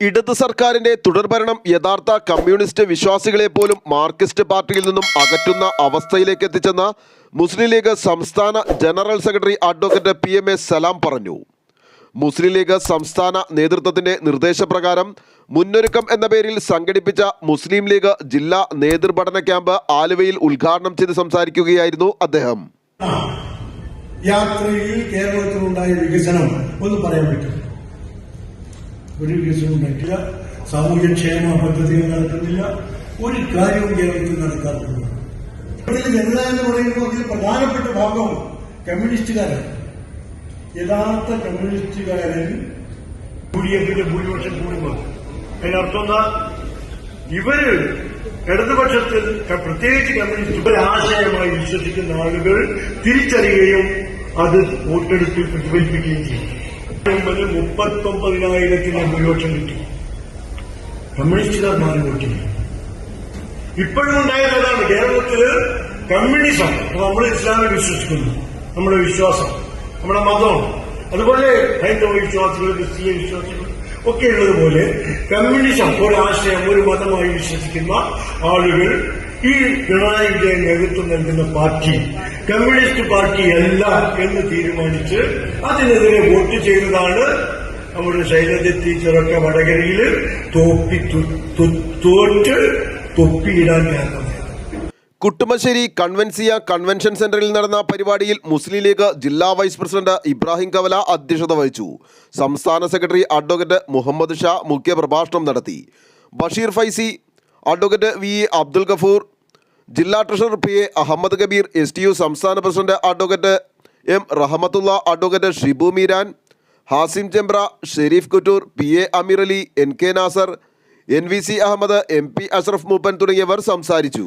ഇടത് സർക്കാരിന്റെ തുടർഭരണം യഥാർത്ഥ കമ്മ്യൂണിസ്റ്റ് വിശ്വാസികളെ പോലും മാർക്സിസ്റ്റ് പാർട്ടിയിൽ നിന്നും അകറ്റുന്ന അവസ്ഥയിലേക്ക് എത്തിച്ചെന്ന് മുസ്ലിം ലീഗ് സംസ്ഥാന general secretary advocate P M A Salam പറഞ്ഞു. മുസ്ലിം ലീഗ് സംസ്ഥാന നേതൃത്വത്തിന്റെ നിർദ്ദേശപ്രകാരം മുന്നൊരുക്കം എന്ന പേരിൽ സംഘടിപ്പിച്ച മുസ്ലിം ലീഗ് ജില്ലാ നേതൃപഠന ക്യാമ്പ് ആലുവയിൽ ഉദ്ഘാടനം ചെയ്ത് സംസാരിക്കുകയായിരുന്നു അദ്ദേഹം. യാത്രയിൽ കേരളത്തിലുണ്ടായ വികസനം ഒന്ന് പറയാൻ പറ്റും ഒരു വികസനം ഉണ്ടായിട്ടില്ല സാമൂഹ്യക്ഷേമ പദ്ധതികൾ നടക്കുന്നില്ല. ഒരു കാര്യവും കേരളത്തിൽ നടക്കാറില്ല. കേരളത്തിൽ ജനത എന്ന് പറയുമ്പോൾ അതിൽ പ്രധാനപ്പെട്ട ഭാഗം കമ്മ്യൂണിസ്റ്റുകാരാണ്. യഥാർത്ഥ കമ്മ്യൂണിസ്റ്റുകാരൻ യു ഡി എഫിന്റെ ഭൂരിപക്ഷം കൂടുമ്പോൾ. അതിനർത്ഥം എന്താ? ഇവർ ഇടതുപക്ഷത്തിൽ പ്രത്യേകിച്ച് കമ്മ്യൂണിസ്റ്റ് ഇവരാശയമായി വിശ്വസിക്കുന്ന ആളുകൾ തിരിച്ചറിയുകയും അത് വോട്ടെടുപ്പിൽ പ്രതിഫലിപ്പിക്കുകയും ചെയ്യും. മുമ്പ് മുപ്പത്തൊമ്പതിനായിരത്തിന്റെ ഭൂരിപക്ഷം കിട്ടി. കമ്മ്യൂണിസ്റ്റുകാർ മാറി വോട്ട് ഇപ്പോഴും ഉണ്ടായത് അതാണ്. കേരളത്തിൽ കമ്മ്യൂണിസം. നമ്മൾ ഇസ്ലാമിൽ വിശ്വസിക്കുന്നു. നമ്മുടെ വിശ്വാസം നമ്മുടെ മതമാണ് അതുപോലെ ഹൈന്ദവ വിശ്വാസികൾ ക്രിസ്തീയ വിശ്വാസികൾ ഒക്കെ പോലെ കമ്മ്യൂണിസം ഒരു ആശയം ഒരു മതമായി വിശ്വസിക്കുന്ന ആളുകൾ ഈ പിണറായി വിജയൻ നേതൃത്വം നൽകുന്ന പാർട്ടി കമ്മ്യൂണിസ്റ്റ് പാർട്ടിയല്ല എന്ന് തീരുമാനിച്ച് അതിനെതിരെ വോട്ട് ചെയ്തതാണ് നമ്മുടെ ശൈലജ ടീച്ചറൊക്കെ വടകരയിൽ തോപ്പി തോറ്റ് തൊപ്പിയിടാൻ കാരണമായത് കുട്ടുമശ്ശേരി കൺവെൻസിയ കൺവെൻഷൻ സെന്ററിൽ നടന്ന പരിപാടിയിൽ മുസ്ലിം ലീഗ് ജില്ലാ വൈസ് പ്രസിഡന്റ് ഇബ്രാഹിം കവല അധ്യക്ഷത വഹിച്ചു. സംസ്ഥാന സെക്രട്ടറി അഡ്വക്കേറ്റ് മുഹമ്മദ് ഷാ മുഖ്യപ്രഭാഷണം നടത്തി. ബഷീർ ഫൈസി അഡ്വക്കേറ്റ് വി അബ്ദുൽ ഗഫൂർ ജില്ലാ treasurer P A Ahammed Kabeer S T U സംസ്ഥാന president advocate M Rahmathulla advocate Shibu Meeran Hashim Chembra Shareef Kuttoor P A Ameer Ali N K Nasar N V C Ahammed M P Ashraf Mooppan തുടങ്ങിയവർ സംസാരിച്ചു.